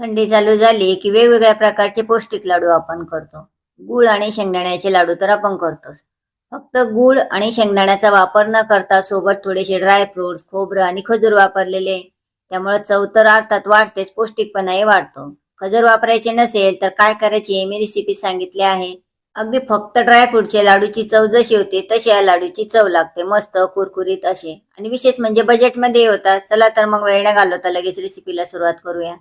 थंडी चालू झाली की वेगवेगळ्या प्रकारचे पौष्टिक लाडू आपण करतो. गुळ आणि शेंगदाण्याचे लाडू तर आपण करतोच. फक्त गुळ आणि शेंगदाण्याचा वापर न करता सोबत थोडेसे ड्रायफ्रुट्स खोबरं आणि खजूर वापरलेले. त्यामुळे चव तर अर्थात वाढतेच पौष्टिकपणाही वाढतो. खजूर वापरायचे नसेल तर काय करायची हे मी रेसिपी सांगितली आहे. अगदी फक्त ड्रायफ्रूटचे लाडूची चव जशी होती तशी या लाडूची चव लागते. मस्त कुरकुरीत असे. आणि विशेष म्हणजे बजेटमध्ये होता. चला तर मग वेळ न घालवता लगेच रेसिपीला सुरुवात करूया.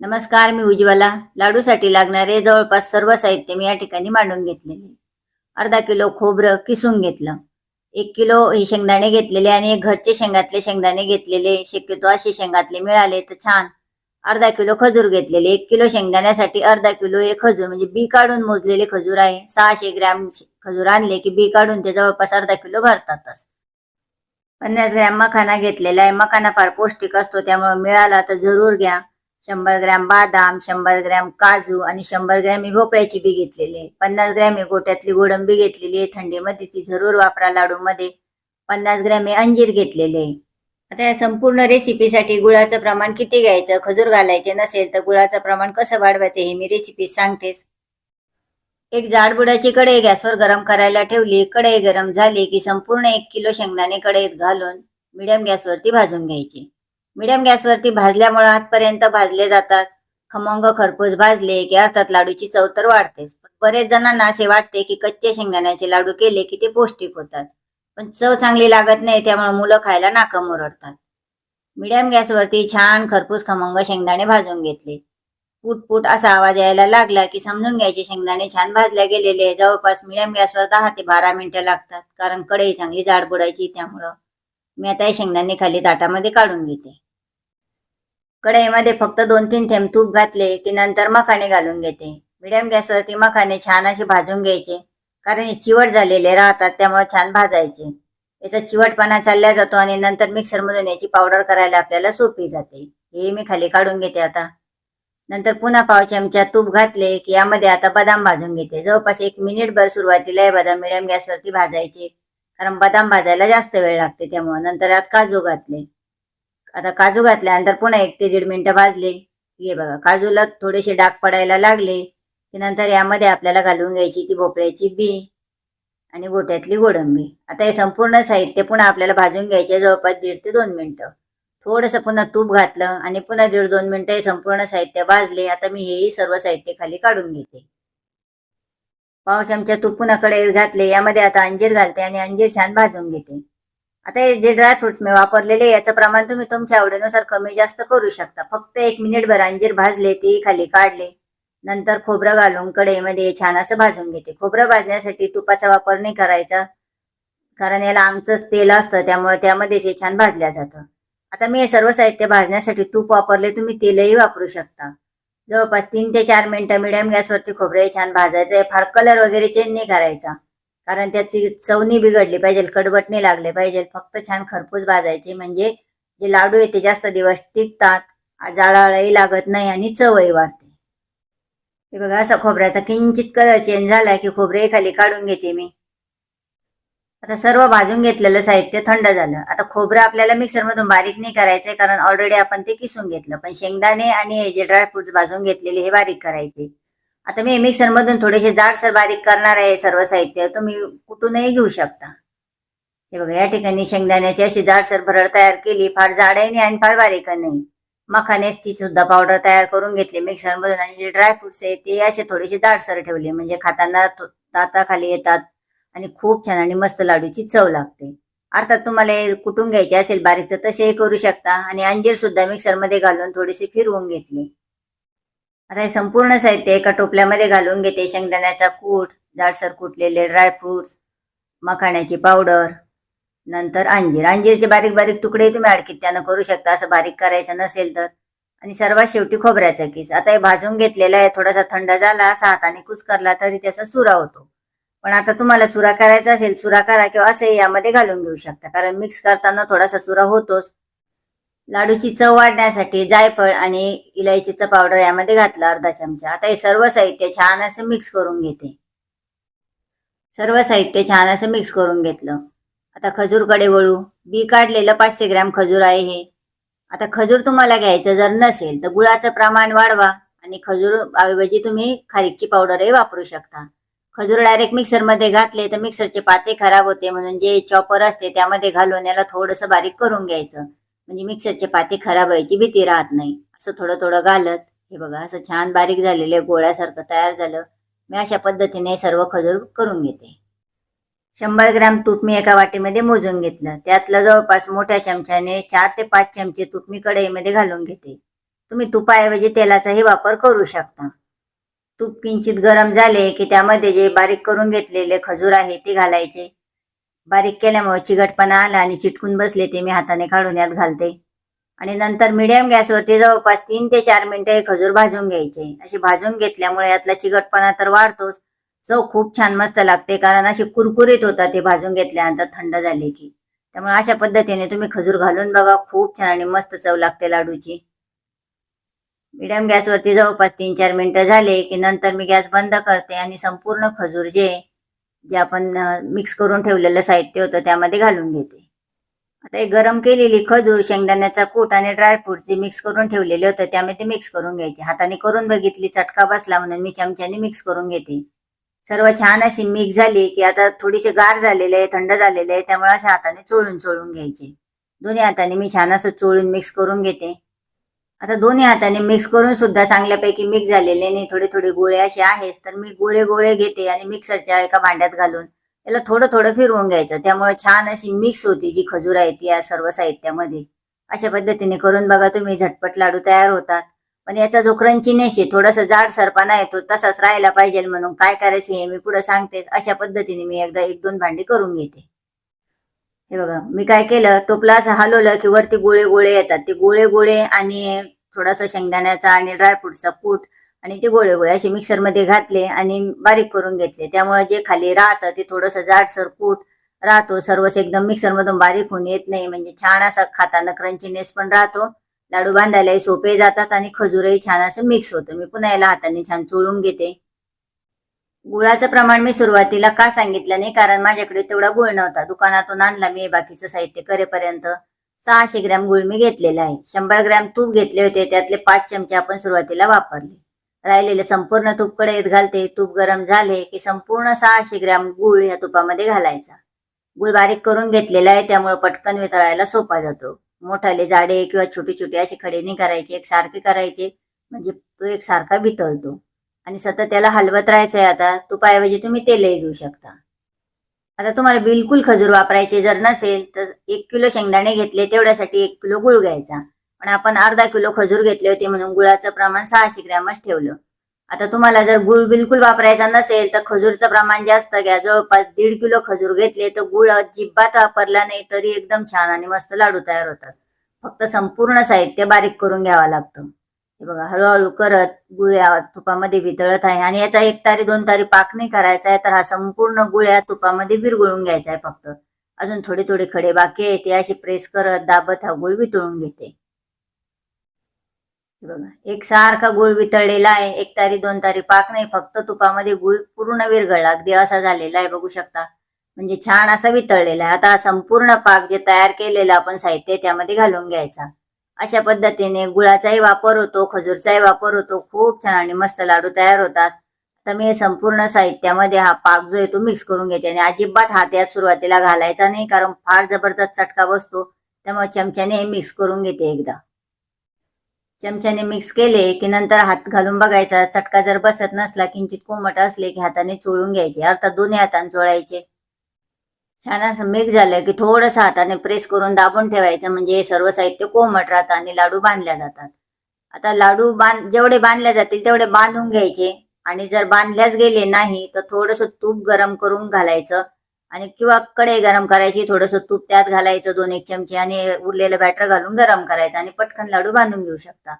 नमस्कार मी उज्ज्वला. लाडूसाठी लागणारे जवळपास सर्व साहित्य मी या ठिकाणी मांडून घेतलेले. अर्धा किलो खोबरं किसून घेतलं. एक किलो हे शेंगदाणे घेतलेले आणि एक घरचे शेंगातले शेंगदाणे घेतलेले. शक्यतो असे शेंगातले मिळाले तर छान. अर्धा किलो खजूर घेतलेले. एक किलो शेंगदाण्यासाठी अर्धा किलो एक खजूर म्हणजे बी काढून मोजलेले खजूर आहे. सहाशे ग्रॅम खजूर आणले की बी काढून ते जवळपास अर्धा किलो भरतातच. पन्नास ग्रॅम मखाना घेतलेला आहे. मखाना फार पौष्टिक असतो त्यामुळे मिळाला तर जरूर घ्या. शंभर ग्रॅम बादाम शंभर ग्रॅम काजू आणि शंभर ग्रॅम ही भोपळ्याची बी घेतलेली आहे. पन्नास ग्रॅम ही गोट्यातली गोडंबी घेतलेली आहे. थंडीमध्ये ती जरूर वापरा लाडूमध्ये. पन्नास ग्रॅम हे अंजीर घेतलेले आहे. आता या संपूर्ण रेसिपीसाठी गुळाचं प्रमाण किती घ्यायचं खजूर घालायचे नसेल तर गुळाचं प्रमाण कसं वाढवायचं हे मी रेसिपी सांगतेच. एक जाडबुडाची कढई गॅसवर गरम करायला ठेवली. कढई गरम झाली की संपूर्ण एक किलो शेंगदाणे कढईत घालून मिडियम गॅसवरती भाजून घ्यायची. मिडियम गॅसवरती भाजल्यामुळे आतपर्यंत भाजले जातात. खमंग खरपूस भाजले की अर्थात लाडूची चव तर वाढतेच. बरेच जणांना असे वाटते की कच्चे शेंगदाण्याचे लाडू केले की ते पौष्टिक होतात. पण चव चांगली लागत नाही त्यामुळे मुलं खायला नाकं मुरडतात मिडियम गॅसवरती छान खरपूस खमंग शेंगदाणे भाजून घेतले. पुट पुट असा आवाज यायला लागला की समजून घ्यायचे शेंगदाणे छान भाजल्या गेलेले जवळपास मिडियम गॅसवर दहा ते बारा मिनिटं लागतात कारण कढई चांगली जाड बुडायची त्यामुळं. मी आता हे शेंगदाणे खाली ताटामध्ये काढून घेते. कढईमध्ये फक्त दोन तीन थेंब तूप घातले की नंतर मखाने घालून घेते. मिडियम गॅसवरती मखाने छान असे भाजून घ्यायचे. कारण हे चिवट झालेले राहतात त्यामुळे छान भाजायचे. याचा चिवटपणा चालला जातो आणि नंतर मिक्सरमधून याची पावडर करायला आपल्याला सोपी जाते. हे मी खाली काढून घेते आता. नंतर पुन्हा पाव चमचा तूप घातले की यामध्ये आता बदाम भाजून घेते. जवळपास एक मिनिटभर सुरुवातीला हे बदाम मिडियम गॅसवरती भाजायचे. कारण बदाम भाजायला जास्त वेळ लागते त्यामुळे. नंतर यात काजू घातले. आता काजू घातल्यानंतर पुन्हा एक ते दीड मिनिटं भाजले. हे बघा काजूला थोडेसे डाग पडायला लागले. की नंतर यामध्ये आपल्याला घालून घ्यायची ती भोपळ्याची बी आणि गोट्यातली गोडंबी. आता हे संपूर्ण साहित्य पुन्हा आपल्याला भाजून घ्यायचे जवळपास दीड ते दोन मिनिटं. थोडंसं पुन्हा तूप घातलं आणि पुन्हा दीड दोन मिनिटं हे संपूर्ण साहित्य भाजले. आता मी हेही सर्व साहित्य खाली काढून घेते. पाव चमचा तूप पुन्हा कढईत घातले. यामध्ये आता अंजीर घालते आणि अंजीर छान भाजून घेते. आता हे जे ड्रायफ्रुट्स मी वापरलेले याचं प्रमाण तुम्ही तुमच्या आवडीनुसार कमी जास्त करू शकता. फक्त एक मिनिटभर अंजीर भाजले ते खाली काढले. नंतर खोबरं घालून कढईमध्ये छान असं भाजून घेते. खोबरं भाजण्यासाठी तुपाचा वापर नाही करायचा कारण याला आंगचं तेल असतं त्यामुळे त्यामध्येच हे छान भाजल्या जातं. आता मी हे सर्व साहित्य भाजण्यासाठी तूप वापरले तुम्ही तेलही वापरू शकता. जवळपास तीन ते चार मिनिटं मिडियम गॅसवरती खोबरे छान भाजायचं फार कलर वगैरे चेंज नाही करायचा. कारण त्याची चवनी बिघडली पाहिजे कडबटणी लागले पाहिजे. फक्त छान खरपूस भाजायचे म्हणजे जे लाडू येते जास्त दिवस टिकतात जाळाळाही लागत नाही आणि चवही वाढते. हे बघा असा खोबऱ्याचा किंचित कलर चेंज झाला की खोबरे खाली काढून घेते मी. आता सर्व भाजून घेतलेलं साहित्य थंड झालं. आता खोबरं आपल्याला मिक्सरमधून बारीक नाही करायचंय कारण ऑलरेडी आपण ते किसून घेतलं. पण शेंगदाणे आणि हे जे ड्रायफ्रुट्स भाजून घेतलेले हे बारीक करायचे. आता मी मिक्सरमधून थोडेसे जाडसर बारीक करणार आहे सर्व साहित्य तुम्ही कुठूनही घेऊ शकता. हे बघा या ठिकाणी शेंगदाण्याची अशी जाडसर भरड तयार केली फार जाडही नाही आणि फार बारीक नाही. मखाण्याची सुद्धा पावडर तयार करून घेतली मिक्सरमधून आणि जे ड्रायफ्रुट्स आहे ते असे थोडेसे जाडसर ठेवले म्हणजे खाताना दाताखाली येतात आणि खूप छान आणि मस्त लाडूची चव लागते. अर्थात तुम्हाला हे कुटून घ्यायचे असेल बारीक तर तसेही करू शकता आणि अंजीर सुद्धा मिक्सरमध्ये घालून थोडीशी फिरवून घेतली. आता हे संपूर्ण साहित्य एका टोपल्यामध्ये घालून घेते. शेंगदाण्याचा कूट जाडसर कुटलेले ड्रायफ्रुट्स मखाण्याची पावडर नंतर अंजीर. अंजीरचे बारीक बारीक तुकडे तुम्ही अडकित्यानं करू शकता. असं बारीक करायचं नसेल तर. आणि सर्वात शेवटी खोबऱ्याचा किस. आता हे भाजून घेतलेला आहे. थोडासा थंड झाला असा हाताने कुचकरला तरी त्याचा चुरा होतो. पण आता तुम्हाला चुरा करायचा असेल चुरा करा किंवा असंही यामध्ये घालून घेऊ शकता. कारण मिक्स करताना थोडासा चुरा होतोच. लाडूची चव वाढण्यासाठी जायफळ आणि इलायचीचा पावडर यामध्ये घातलं अर्धा चमचा. आता हे सर्व साहित्य छान असं मिक्स करून घेते. सर्व साहित्य छान असं मिक्स करून घेतलं. आता खजूरकडे वळू. बी काढलेलं पाचशे ग्रॅम खजूर आहे हे. आता खजूर तुम्हाला घ्यायचं जर नसेल तर गुळाचं प्रमाण वाढवा आणि खजूर ऐवजी तुम्ही खारीकची पावडरही वापरू शकता. खजूर डायरेक्ट मिक्सरमध्ये घातले तर मिक्सरचे पाते खराब होते म्हणून जे चॉपर असते त्यामध्ये घालून याला थोडंसं बारीक करून घ्यायचं. म्हणजे मिक्सरचे पाती खराब व्हायची भीती राहत नाही. असं थोडं थोडं घालत. हे बघा असं छान बारीक झालेले गोळ्यासारखं तयार झालं. मी अशा पद्धतीने सर्व खजूर करून घेते. शंभर ग्राम तूप मी एका वाटीमध्ये मोजून घेतलं. त्यातलं जवळपास मोठ्या चमच्याने चार ते पाच चमचे तूप मी कढईमध्ये घालून घेते. तुम्ही तुपाऐवजी तेलाचाही वापर करू शकता. तूप किंचित गरम झाले की त्यामध्ये जे बारीक करून घेतलेले खजूर आहे ते घालायचे. बारीक केल्यामुळे चिकटपणा आला आणि चिटकून बसले ते मी हाताने काढून यात घालते. आणि नंतर मिडियम गॅसवरती जवळपास तीन ते चार मिनिटं हे खजूर भाजून घ्यायचे. असे भाजून घेतल्यामुळे यातला चिकटपणा तर वाढतोच. चव खूप छान मस्त लागते कारण अशी कुरकुरीत होतात ते भाजून घेतल्यानंतर थंड झाले की. त्यामुळे अशा पद्धतीने तुम्ही खजूर घालून बघा खूप छान आणि मस्त चव लागते लाडूची. मिडियम गॅसवरती जवळपास तीन चार मिनिटं झाले की नंतर मी गॅस बंद करते आणि संपूर्ण खजूर जे जे आपण मिक्स करून ठेवलेलं साहित्य होतं त्यामध्ये घालून घेते. आता एक गरम केलेली खजूर शेंगदाण्याचा कूट आणि ड्रायफ्रूट जे मिक्स करून ठेवलेले होते त्यामध्ये मिक्स करून घ्यायचे. हाताने करून बघितली चटका बसला म्हणून मी चमच्याने मिक्स करून घेते. सर्व छान अशी मिक्स झाली की आता थोडीशी गार झालेले आहे थंड झालेले आहे त्यामुळे अशा हाताने चोळून चोळून घ्यायचे. दोन्ही हाताने मी छान असं चोळून मिक्स करून घेते. आता दोन्ही हाताने मिक्स करून सुद्धा चांगल्यापैकी मिक्स झालेले नाही. थोडे थोडे गोळे असे आहेच तर मी गोळे गोळे घेते आणि मिक्सरच्या एका भांड्यात घालून त्याला थोडं थोडं फिरवून घ्यायचं. त्यामुळे छान अशी मिक्स होती जी खजूर आहे ती या सर्व साहित्यामध्ये. अशा पद्धतीने करून बघा तुम्ही झटपट लाडू तयार होतात. पण याचा जो क्रंचीनेस आहे थोडासा जाड सरपाना येतो तसाच राहायला पाहिजे म्हणून काय करायचं हे मी पुढे सांगते. अशा पद्धतीने मी एकदा एक दोन भांडी करून घेते. हे बघा मी काय केलं टोपला असं हलवलं की वरती गोळे गोळे येतात. ते गोळे गोळे आणि थोडासा शेंगदाण्याचा आणि ड्रायफ्रूटचा कूट आणि ते गोळे गोळे असे मिक्सरमध्ये घातले आणि बारीक करून घेतले. त्यामुळे जे खाली राहतं ते थोडंसं जाडसर कूट राहतो. सर्वच एकदम मिक्सरमधून बारीक होऊन येत नाही. म्हणजे छान असा खाताना क्रंचीनेस पण राहतो. लाडू बांधायलाही सोपे जातात आणि खजूरही छान असं मिक्स होतं. मी पुन्हा याला हाताने छान चोळून घेते. गुळाचं प्रमाण मी सुरुवातीला का सांगितलं नाही? कारण माझ्याकडे तेवढा गुळ नव्हता. दुकानातून आणला मी बाकीचं साहित्य करेपर्यंत. सहाशे ग्रॅम गुळ मी घेतलेला आहे. शंभर ग्रॅम तूप घेतले होते. त्यातले पाच चमचे आपण सुरुवातीला वापरले. राहिलेले संपूर्ण तूप कढईत घालते. तूप गरम झाले की संपूर्ण सहाशे ग्रॅम गुळ या तुपामध्ये घालायचा. गुळ बारीक करून घेतलेला आहे. त्यामुळे पटकन वितळायला सोपा जातो. मोठाले जाडे किंवा छोटी छोटी असे खडे नाही करायचे. एक सारखे करायचे. म्हणजे तो एक सारखा वितळतो. आणि सतत त्याला हलवत राहायचंय आता तुपाऐवजी तुम्ही तेलही घेऊ शकता. आता तुम्हाला बिलकुल खजूर वापरायचे जर नसेल तर एक किलो शेंगदाणे घेतले तेवढ्यासाठी एक किलो गुळ घ्यायचा. पण आपण अर्धा किलो खजूर घेतले होते म्हणून गुळाचं प्रमाण सहाशे ग्रॅमच ठेवलं. आता तुम्हाला जर गुळ बिलकुल वापरायचा नसेल तर खजूरचं प्रमाण जास्त घ्या. जवळपास दीड किलो खजूर घेतले तर गुळ अजिबात वापरला नाही तरी एकदम छान आणि मस्त लाडू तयार होतात. फक्त संपूर्ण साहित्य बारीक करून घ्यावं लागतं. हे बघा हळूहळू करत गुळ्या तुपामध्ये वितळत आहे आणि याचा एक तारी दोन तारी पाक नाही करायचा आहे तर हा संपूर्ण गुळ या तुपामध्ये विरघळून घ्यायचा आहे फक्त. अजून थोडे थोडे खडे बाकी आहे ते असे प्रेस करत दाबत हा गुळ वितळून घेते. हे बघा एक सारखा गुळ वितळलेला आहे एक तारी दोन तारी पाक नाही फक्त तुपामध्ये गुळ पूर्ण विरघळला. अगदी असा झालेला आहे बघू शकता. म्हणजे छान असा वितळलेला आहे. आता हा संपूर्ण पाक जे तयार केलेला आपण साहित्य त्यामध्ये घालून घ्यायचा. अशा पद्धतीने गुळाचाही वापर होतो खजूरचाही वापर होतो. खूप छान आणि मस्त लाडू तयार होतात. तर मी संपूर्ण साहित्यामध्ये हा पाक जो आहे तो मिक्स करून घेते आणि अजिबात हात यात सुरुवातीला घालायचा नाही कारण फार जबरदस्त चटका बसतो. त्यामुळे चमच्याने मिक्स करून घेते एकदा. चमच्याने मिक्स केले की नंतर हात घालून बघायचा. चटका जर बसत नसला किंचित कोमट असले की हाताने चोळून घ्यायचे. अर्थात दोन्ही हाताने चोळायचे. छान असं मिक्स झालं की थोडंसं हाताने प्रेस करून दाबून ठेवायचं. म्हणजे हे सर्व साहित्य कोमट राहतं आणि लाडू बांधल्या जातात. आता लाडू बांध जेवढे बांधले जातील तेवढे बांधून घ्यायचे. आणि जर बांधल्याच गेले नाही तर थोडंसं तूप गरम करून घालायचं. आणि किंवा कढई गरम करायची थोडंसं तूप त्यात घालायचं दोन एक चमचे. आणि उरलेलं बॅटर घालून गरम करायचं. आणि पटकन लाडू बांधून घेऊ शकता.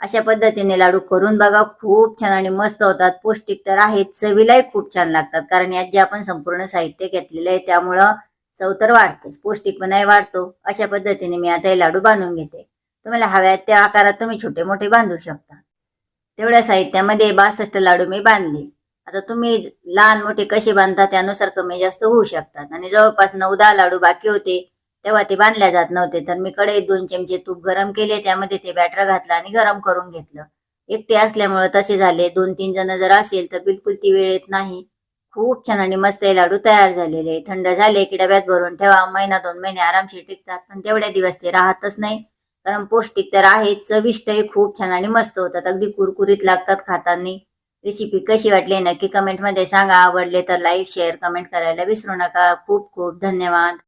अशा पद्धतीने लाडू करून बघा. खूप छान आणि मस्त होतात. पौष्टिक तर आहेत. चवीलाही खूप छान लागतात. कारण यात जे आपण संपूर्ण साहित्य घेतलेलं आहे त्यामुळं चव तर वाढतेच. पौष्टिकपणाही वाढतो. अशा पद्धतीने मी आता हे लाडू बांधून घेते. तुम्हाला हव्यात त्या आकारात तुम्ही छोटे मोठे बांधू शकता. तेवढ्या साहित्यामध्ये बासष्ट लाडू मी बांधले. आता तुम्ही लहान मोठे कसे बांधता त्यानुसार कमी जास्त होऊ शकतात. आणि जवळपास नऊ दहा लाडू बाकी होते. तेव्हा ते बांधल्या जात नव्हते. तर मी कढईत दोन चमचे तूप गरम केले त्यामध्ये ते बॅटर घातलं आणि गरम करून घेतलं. एकटे असल्यामुळे तसे झाले. दोन तीन जण जर असेल तर बिलकुल ती वेळ येत नाही. खूप छान आणि मस्त हे लाडू तयार झालेले. थंड झाले की डब्यात भरून ठेवा. महिना दोन महिने आरामशीर टिकतात पण तेवढ्या दिवस ते राहतच नाही. कारण पौष्टिक तर आहे. चविष्टही खूप छान आणि मस्त होतात. अगदी कुरकुरीत लागतात खाताना. रेसिपी कशी वाटली नक्की कमेंटमध्ये सांगा. आवडले तर लाईक शेअर कमेंट करायला विसरू नका. खूप खूप धन्यवाद.